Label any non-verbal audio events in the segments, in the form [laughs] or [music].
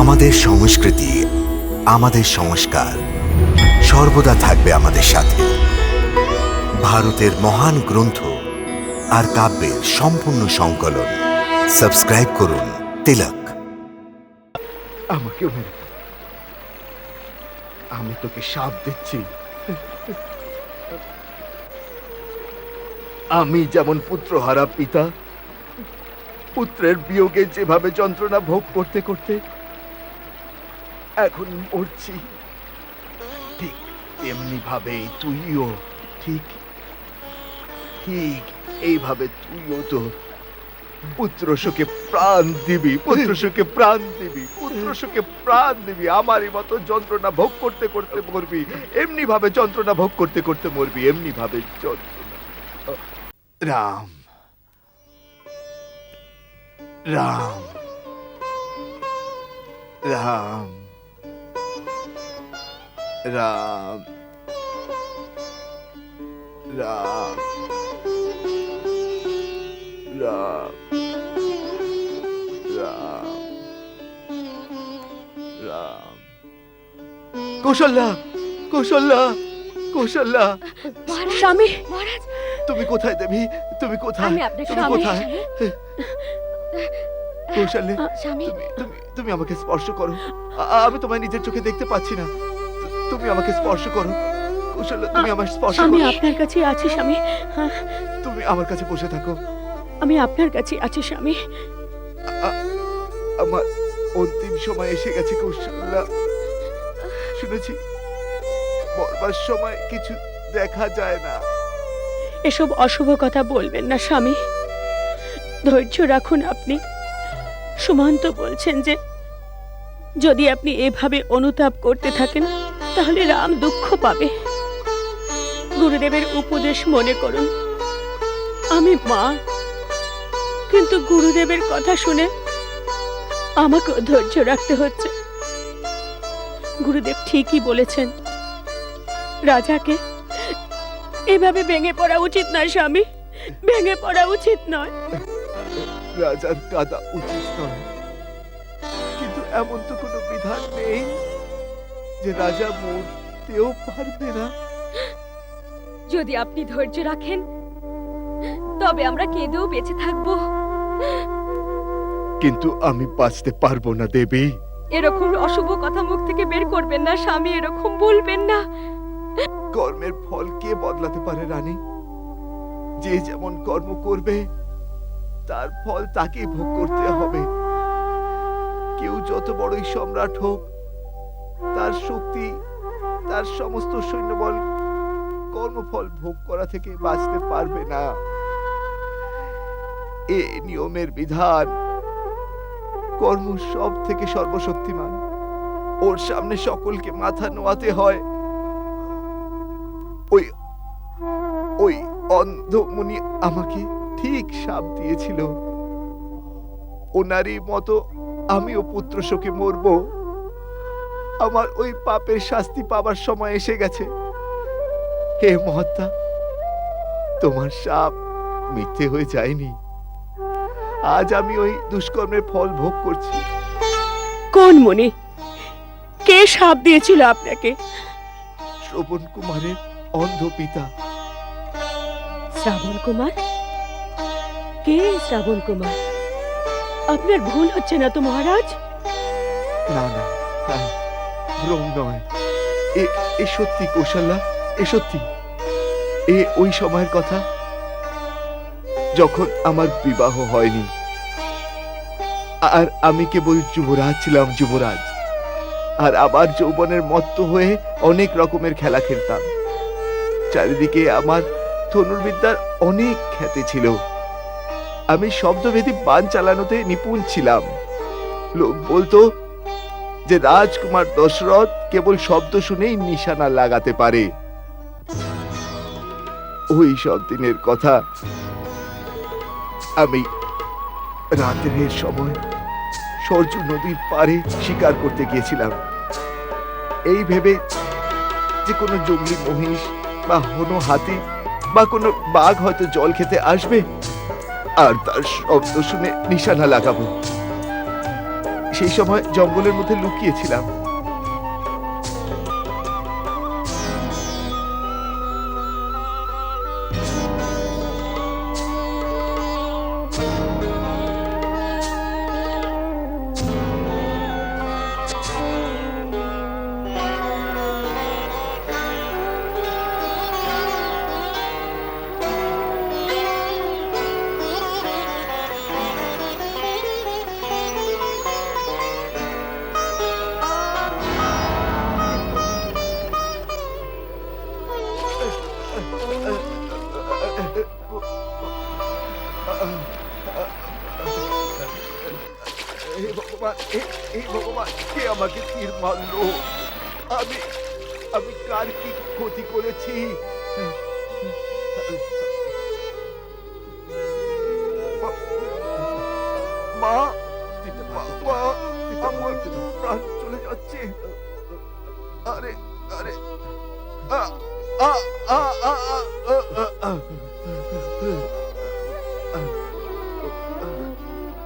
আমাদের সংস্কৃতি, আমাদের সংস্কার সর্বদা থাকবে আমাদের সাথে। ভারতের মহান গ্রন্থ আর কাব্যের সম্পূর্ণ সংকলন। সাবস্ক্রাইব করুন তিলক। আমি তোকে সাপ দিচ্ছি। আমি যেমন পুত্রহারা পিতা, পুত্রের বিয়োগে যেভাবে যন্ত্রণা ভোগ করতে করতে এখন মরছি। ঠিক তেমনি ভাবে তুইও, ঠিক? ঠিক এইভাবে তুইও তো পুত্র শোকে প্রাণ দিবি পুত্র শোকে প্রাণ দিবি পুত্র শোকে প্রাণ দিবি, আমারই মতো যন্ত্রণা ভোগ করতে করতে মরবি এমনি ভাবে যন্ত্রণা ভোগ করতে করতে মরবি এমনি ভাবে যন্ত্রণা। রাম রাম রাম। রাম রাম রাম রাম রাম কৌশল্যা কৌশল্যা কৌশল্যা স্বামী! তুমি কোথায় দেবী? তুমি কোথায়? তুমি স্বামী। কোথায়? কৌশল্যা স্বামী। তুমি তুমি আমাকে স্পর্শ করো। আমি তোমায় নিজের চোখে দেখতে পাচ্ছি না। তুমি আমাকে স্পর্শ করো। কৌশল্যা তুমি আমার স্পর্শ আমি আপনার কাছে আছি স্বামী। হ্যাঁ, তুমি আমার কাছে বসে থাকো। আমি আপনার কাছে আছি স্বামী। আমার অন্তিম সময় এসে গেছে কৌশল্যা শুনেছি মরবার সময় কিছু দেখা যায় না। এসব অশুভ কথা বলবেন না স্বামী। ধৈর্য রাখুন আপনি। সুমন্ত বলছেন যে যদি আপনি এভাবে অনুতাপ করতে থাকেন তাহলে রাম দুঃখ পাবে। গুরুদেবের উপদেশ মনে করুন। আমি মা, কিন্তু গুরুদেবের কথা শুনে আমাকেও ধৈর্য রাখতে হচ্ছে। গুরুদেব ঠিকই বলেছেন, রাজাকে এভাবে ভেঙে পড়া উচিত নয় স্বামী, ভেঙে পড়া উচিত নয়। রাজার কাদা উচিত নয়। কিন্তু এমন তো কোনো বিধান নেই। যে রাজা মরতেও পারবে না। যদি আপনি ধৈর্য রাখেন তবে আমরা কেঁদেও বেঁচে থাকব। কিন্তু আমি বাঁচতে পারব না দেবী। এরকম অশুভ কথা মুখ থেকে বের করবেন না স্বামী এরকম বলবেন না। কর্মের ফল কে বদলাতে পারে রানী? যে যেমন কর্ম করবে তার ফল তাকেই ভোগ করতে হবে। কেউ যত বড়ই সম্রাট হোক তার শক্তি, তার সমস্ত সৈন্যবল কর্মফল ভোগ করা থেকে বাঁচতে পারবে না। এ নিয়মের বিধান কর্ম সব থেকে সর্বশক্তিমান। ওর সামনে সকলকে মাথা নোয়াতে হয়। ওই ওই অন্ধমুনি আমাকে ঠিক সাপ দিয়েছিল। ওনারই মতো আমিও পুত্র শোকে মরব। আমার ওই পাপের শাস্তি পাবার সময় এসে গেছে। হে মহাত্মা তোমার সাপ মিথ্যে হয়ে যায়নি। আজ আমি ওই দুষ্কর্মের ফল ভোগ করছি। কোন মনি কে সাপ দিয়েছিল আপনাকে? শ্রবণ কুমারের অন্ধ পিতা। শ্রাবণ কুমার? কে শ্রাবণ কুমার? আপনার ভুল হচ্ছে না তো মহারাজ? না না ভ্রম নয় এ এ সত্যি কৌশল্যা? এ সত্যি? এ ওই সময়ের কথা? যখন আমার বিবাহ হয়নি। আর আমি কেবল যুবরাজ ছিলাম, যুবরাজ। আর আবার যৌবনের মত্ত হয়ে অনেক রকমের খেলা খেলতাম। চারিদিকে আমার ধনুর্বিদ্যার অনেক খ্যাতি ছিল। আমি শব্দভেদী বান চালানোতে নিপুণ ছিলাম। লোক বলতো যে রাজকুমার দশরথ কেবল শব্দ শুনেই নিশানা লাগাতে পারে। ওই সব দিনের কথা আমি রাতের সময় সরজু নদীর পাড়ে শিকার করতে গিয়েছিলাম। এই ভেবে যে কোনো জঙ্গলি মহিষ বা হনো হাতি বা কোনো বাঘ হয়তো জল খেতে আসবে, আর তার শব্দ শুনে নিশানা লাগাবো। সেই সময় জঙ্গলের মধ্যে লুকিয়েছিলাম।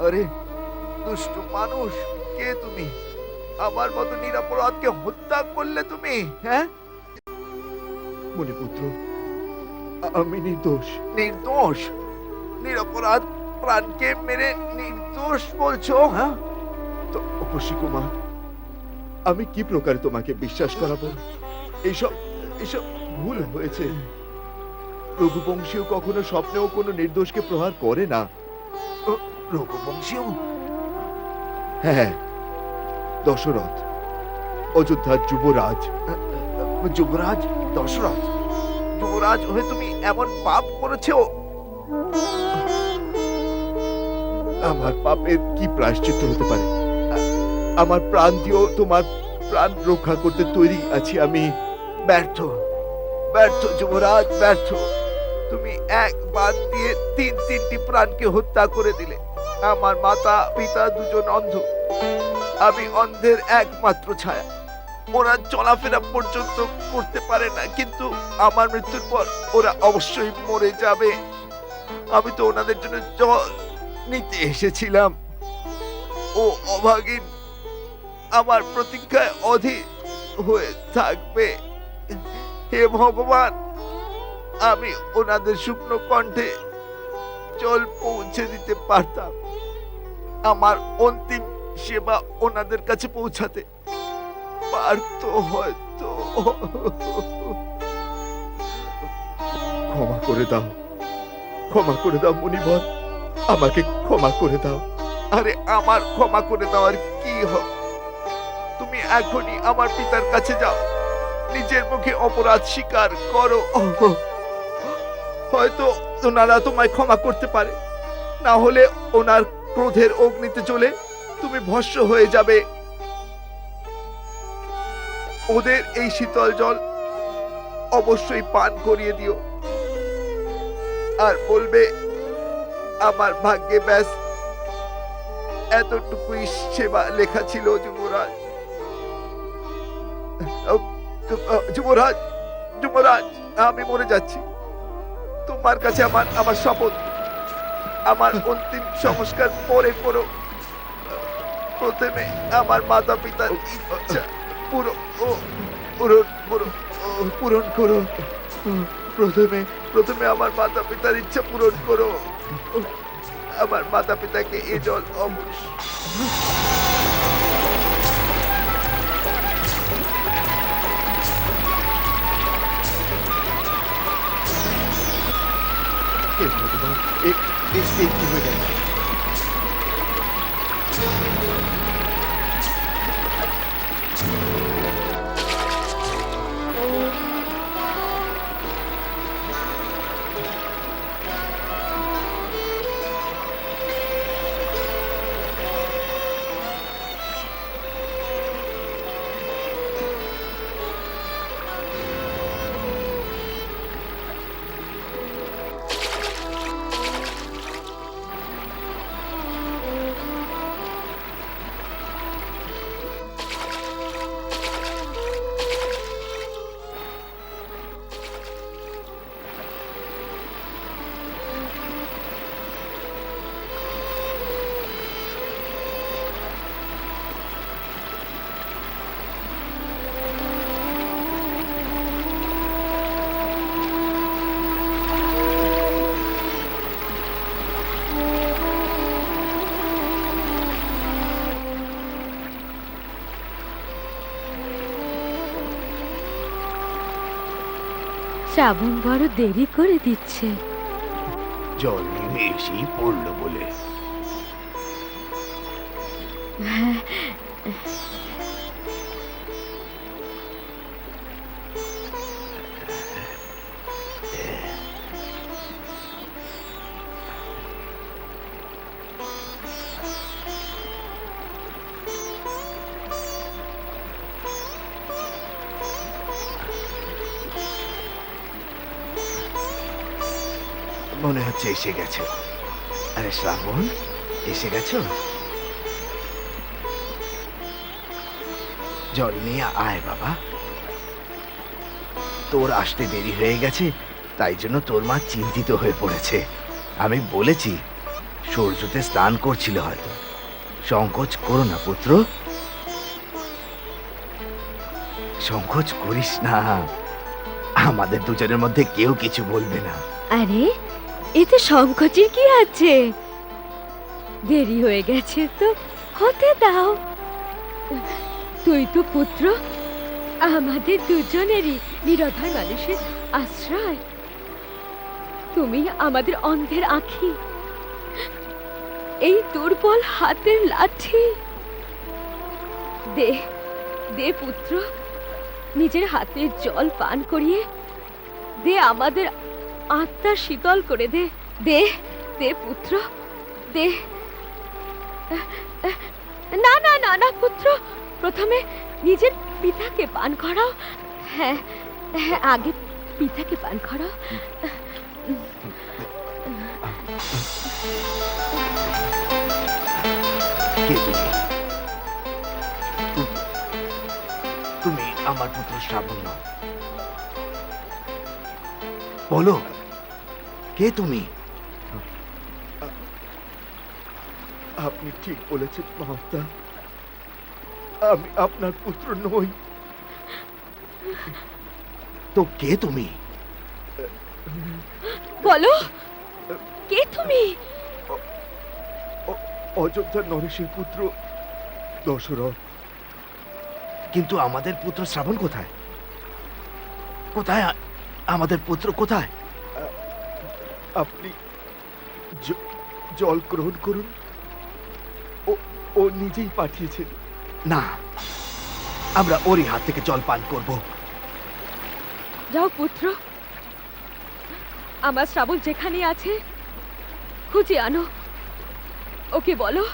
আরে দুষ্টু মানুষ কে তুমি? আমার মতো নিরাপরাধকে হত্যা করলে তুমি হ্যাঁ? মণিপুত্র আ- আমি নির্দোষ। নির্দোষ? নিরাপরাধ প্রাণকে মেরে নির্দোষ বলছো হ্যাঁ? তো অপসী কুমার আমি কি প্রকারে তোমাকে বিশ্বাস করাবো? এইসব এসব ভুল হয়েছে। রঘুবংশীয় কখনো স্বপ্নেও কোনো নির্দোষকে প্রহার করে না। রঘুবংশীয়? হ্যাঁ। দশরথ অযোধ্যার যুবরাজ। যুবরাজ? দশরথ? যুবরাজ হয়ে তুমি এমন পাপ করেছ? আমার পাপের কি প্রায়শ্চিত্ত হতে পারে? আমার প্রাণ দিয়েও তোমার প্রাণ রক্ষা করতে তৈরি আছি আমি। ব্যর্থ। ব্যর্থ যুবরাজ, ব্যর্থ। তুমি এক বাদ দিয়ে তিন তিনটি প্রাণকে হত্যা করে দিলে। আমার মাতা, পিতা দুজন অন্ধ। আমি অন্ধের একমাত্র ছায়া। ওরা চলাফেরা পর্যন্ত করতে পারে না, কিন্তু আমার মৃত্যুর পর ওরা অবশ্যই মরে যাবে। আমি তো ওনাদের জন্য জল নিতে এসেছিলাম। ও অভাগিন, আমার প্রতীক্ষায় অধীর হয়ে থাকবে। হে ভগবান, আমি ওনাদের শুকনো কণ্ঠে জল পৌঁছে দিতে পারতাম। আমার অন্তিম সেবা ওনাদের কাছে পৌঁছাতে পারত হয়তো। ক্ষমা করে দাও, ক্ষমা করে দাও মুনিবর, আমাকে ক্ষমা করে দাও। আরে, আমার ক্ষমা করে দেওয়ার কি হবে তুমি এখনই আমার পিতার কাছে যাও। নিজের মুখে অপরাধ স্বীকার করো। হয়তো ওনারা তোমায় ক্ষমা করতে পারে। না হলে ওনার ক্রোধের অগ্নিতে চলে তুমি ভস্য হয়ে যাবে। ওদের এই শীতল জল অবশ্যই পান করিয়ে দিও। আর বলবে, আমার ভাগ্যে ব্যাস, এতটুকুই সেবা লেখা ছিল যুবরাজ যুবরাজ যুবরাজ আমি মরে যাচ্ছি। তোমার কাছে আমার আমার শপথ আমার অন্তিম সংস্কার পরে করো। প্রথমে আমার মাতা পিতার ইচ্ছা পুরো ও পূরণ ও, পূরণ করো। প্রথমে প্রথমে আমার মাতা পিতার ইচ্ছা পূরণ করো। আমার মাতা পিতাকে এ জল অবশ্যই এ এ এ কি শ্রাবণ বড় দেরি করে দিচ্ছে। জল নেমে এসেই পড়ল বলে। হচ্ছে, এসে গেছে। আরে শ্রাবণ, এসে গেছো? জল নিয়ে আয় বাবা। তোর আসতে দেরি হয়ে গেছে, তাই জন্য তোর মা চিন্তিত হয়ে পড়েছে। আমি বলেছি, সূর্যতে স্নান করছিল হয়তো। সংকোচ করো না, পুত্র। সংকোচ করিস না। আমাদের দুজনের মধ্যে কেউ কিছু বলবে না। আরে এতে সংকোচের কি আছে? দেরি হয়ে গেছে তো, হতে দাও। তুই তো পুত্র, আমাদের দুজনেরই নিরধার মানুষের আশ্রয়। তুমি আমাদের অন্ধের আঁখি। এই দুর্বল হাতের লাঠি। দে দে পুত্র, নিজের হাতের জল পান করিয়ে, দে আমাদের আত্মা শীতল করে দে দে দে পুত্র, দে। না না না না, পুত্র, প্রথমে নিজের পিতাকে পান করাও। হ্যাঁ হ্যাঁ আগে পিতাকে পান করাও। তুমি আমার পুত্র শ্রাবণ নও। বলো কে তুমি? আপনি ঠিক বলেছেন মহাত্মা। আমি আপনার পুত্র নই। তো কে তুমি? বলো কে তুমি? অযোধ্যা নরেশের পুত্র দশরথ। কিন্তু আমাদের পুত্র শ্রাবণ কোথায়? কোথায় আমাদের পুত্র কোথায়? আপনি জল গ্রহণ করুন। ও ও নিজেই পাঠিয়েছেন। না আমরা ওরই হাত থেকে জল পান করব। যাও পুত্র। আমার শ্রাবণ যেখানে আছে খুঁজে আনো। ওকে বলো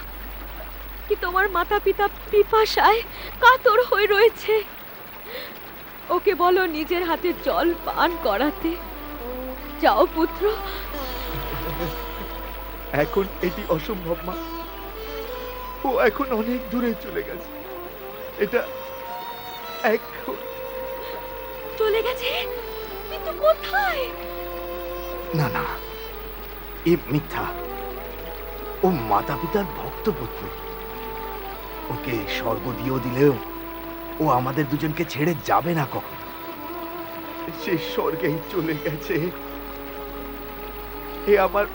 কি তোমার মাতা পিতা পিপাসায় কাতর হয়ে রয়েছে? ওকে বলো নিজের হাতে জল পান করাতে। যাও পুত্র। এখন এটি অসম্ভব মা। ও এখন অনেক দূরে চলে গেছে। এটা এখন। চলে গেছে? কিন্তু কোথায়? না না। এ মিথ্যা। ও মাতা পিতার ভক্ত পুত্র ওকে স্বর্গ দিয়েও দিলেও ও আমাদের দুজনকে ছেড়ে যাবে না কখন? সে স্বর্গেই চলে গেছে। এ আমার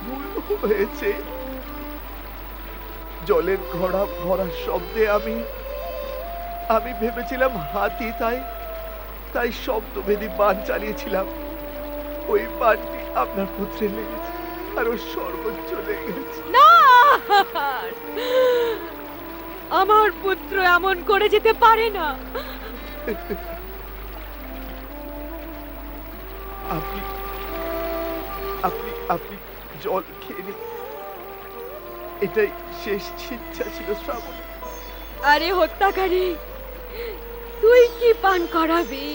ভুল হয়েছে। জলের ঘোড়া ভরার শব্দে আমি আমি ভেবেছিলাম হাতি তাই তাই শব্দভেদী বান চালিয়েছিলাম। ওই বানটি আপনার পুত্রে লেগেছে আর ও স্বর্গ চলে গেছে। না! আমার পুত্র এমন করে যেতে পারে না। আপনি আপনি আপনি জল খেয়ে নিন। এটাই শেষ ইচ্ছা ছিল শ্রাবণ। আরে হত্যাকারী তুই কি পান করাবি?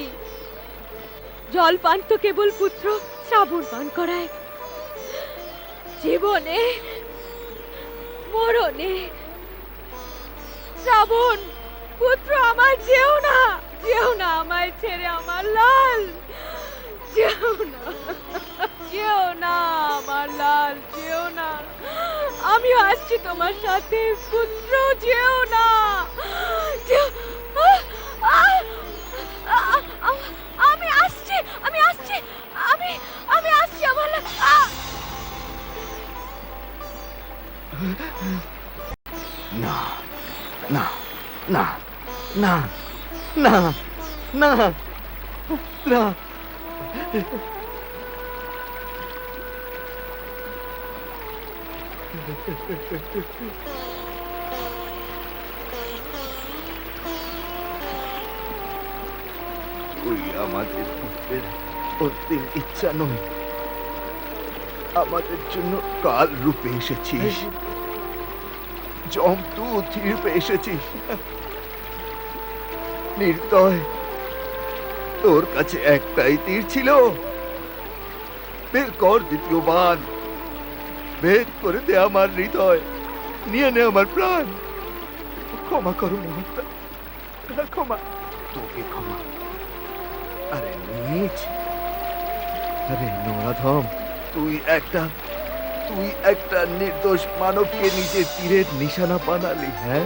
জল পান তো কেবল পুত্র শ্রাবণ পান করায়। জীবনে মরণে শ্রাবণ। পুত্র আমার যেও না যেও না আমায় ছেড়ে আমার লাল। যেও না যেও না আমার লাল, যেও না। আমিও আসছি তোমার সাথে, পুত্র, যেও না! আমি আসছি আমি আসছি, আমি আমি আসছি আমার না না না না না না না। তুই আমাদের পুত্রের অন্তিম ইচ্ছা নয়, আমাদের জন্য কাল রূপে এসেছিস। জমদূত রূপে এসেছিস। নির্দয়, তোর কাছে একটাই তীর ছিল। বের কর দ্বিতীয় বান ভেদ করে দে আমার হৃদয়। নিয়ে নে আমার প্রাণ। ক্ষমা করো মহাত্মা। ক্ষমা। তোকে ক্ষমা। আরে নিচ আরে নরাধম, তুই একটা তুই একটা নির্দোষ মানবকে নিজের তীরের নিশানা বানালি হ্যাঁ?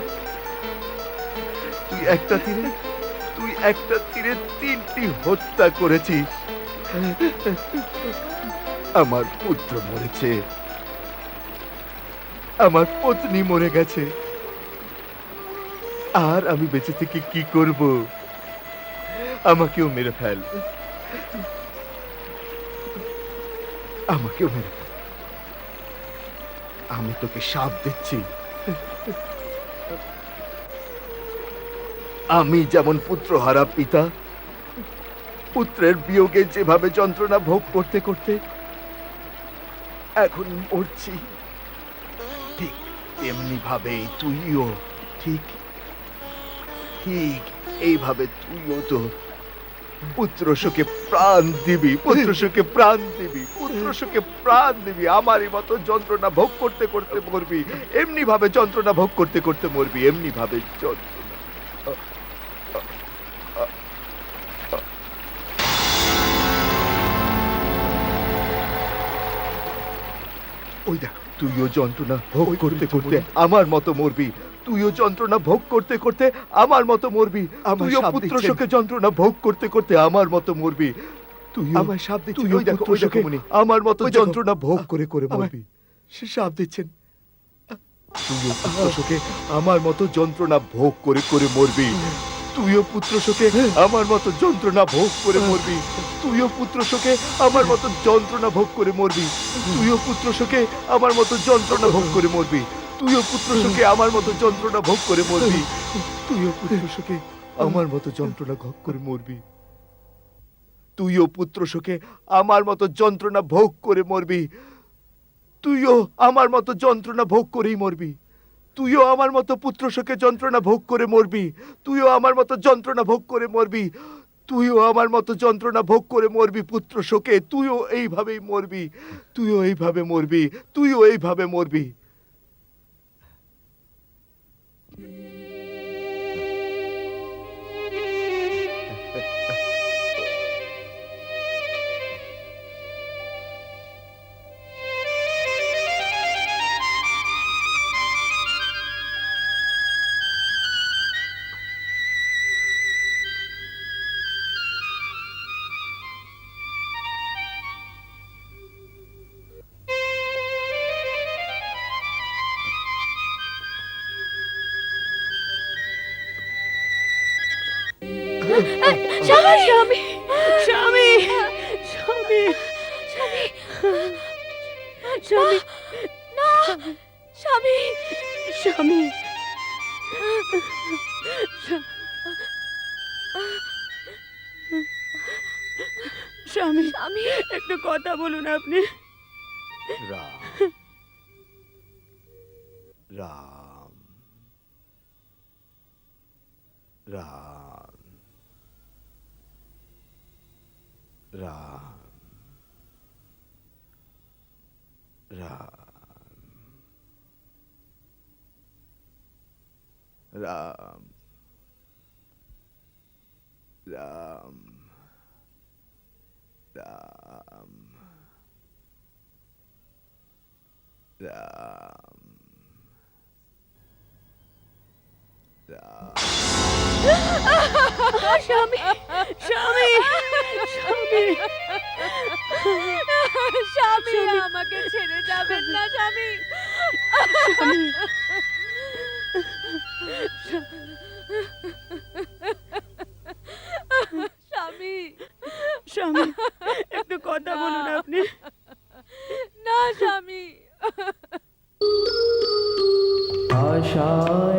তুই একটা তীরে, তুই একটা তীরে তিনটি হত্যা করেছিস। আমার পুত্র মরেছে। আমার পত্নী মরে গেছে। আর আমি বেঁচে থেকে কি করব? আমাকেও মেরে ফেল। আমাকেও মেরে আমি তোকে সাপ দিচ্ছি। আমি যেমন পুত্র হারা পিতা, পুত্রের বিয়োগে যেভাবে যন্ত্রণা ভোগ করতে করতে এখন মরছি। ঠিক তেমনি ভাবে তুইও, ঠিক ঠিক এইভাবে তুইও তো পুত্র শোকে প্রাণ দিবি পুত্র শোকে প্রাণ দিবি পুত্র শোকে প্রাণ দিবি আমারই মতো যন্ত্রণা ভোগ করতে করতে মরবি এমনি ভাবে যন্ত্রণা ভোগ করতে করতে মরবি এমনি ভাবে যন্ত্রণা। ওই দেখ তুইও যন্ত্রণা ভোগ করতে করতে আমার মতো মরবি তুইও যন্ত্রণা ভোগ করতে করতে আমার মতো মরবি। তুইও পুত্র শোকে যন্ত্রণা ভোগ করতে করতে আমার মতো মরবি। তুই আমার সাপ তুইও পুত্র শোকে আমার মতো যন্ত্রণা ভোগ করে করে মরবি। সে সাপ দিচ্ছেন। তুইও পুত্র শোকে আমার মতো যন্ত্রণা ভোগ করে করে মরবি। তুইও পুত্র শোকে আমার মতো যন্ত্রণা ভোগ করে মরবি। তুইও পুত্র শোকে আমার মতো যন্ত্রণা ভোগ করে মরবি। তুইও পুত্র শোকে আমার মতো যন্ত্রণা ভোগ করে মরবি। তুইও পুত্র শোকে আমার মতো যন্ত্রণা ভোগ করে মরবি। তুইও পুত্র শোকে আমার মতো যন্ত্রণা ভোগ করে মরবি। তুইও পুত্র শোকে আমার মতো যন্ত্রণা ভোগ করে মরবি। তুইও আমার মতো যন্ত্রণা ভোগ করেই মরবি। তুইও আমার মতো পুত্র শোকে যন্ত্রণা ভোগ করে মরবি। তুইও আমার মতো যন্ত্রণা ভোগ করে মরবি। তুইও আমার মতো যন্ত্রণা ভোগ করে মরবি পুত্র শোকে। তুইও এইভাবেই মরবি। তুইও এইভাবে মরবি। তুইও এইভাবে মরবি। স্বামী না স্বামী স্বামী। স্বামী স্বামী। একটু কথা বলুন আপনি। Ram Ram Ram Ram. Ram Ram Ram Ram Ram Shami! Shami! Shami! [laughs] স্বামী আমাকে ছেড়ে যাবেন না স্বামী। স্বামী। স্বামী একটু কথা বলুন আপনি। না স্বামী। আশায়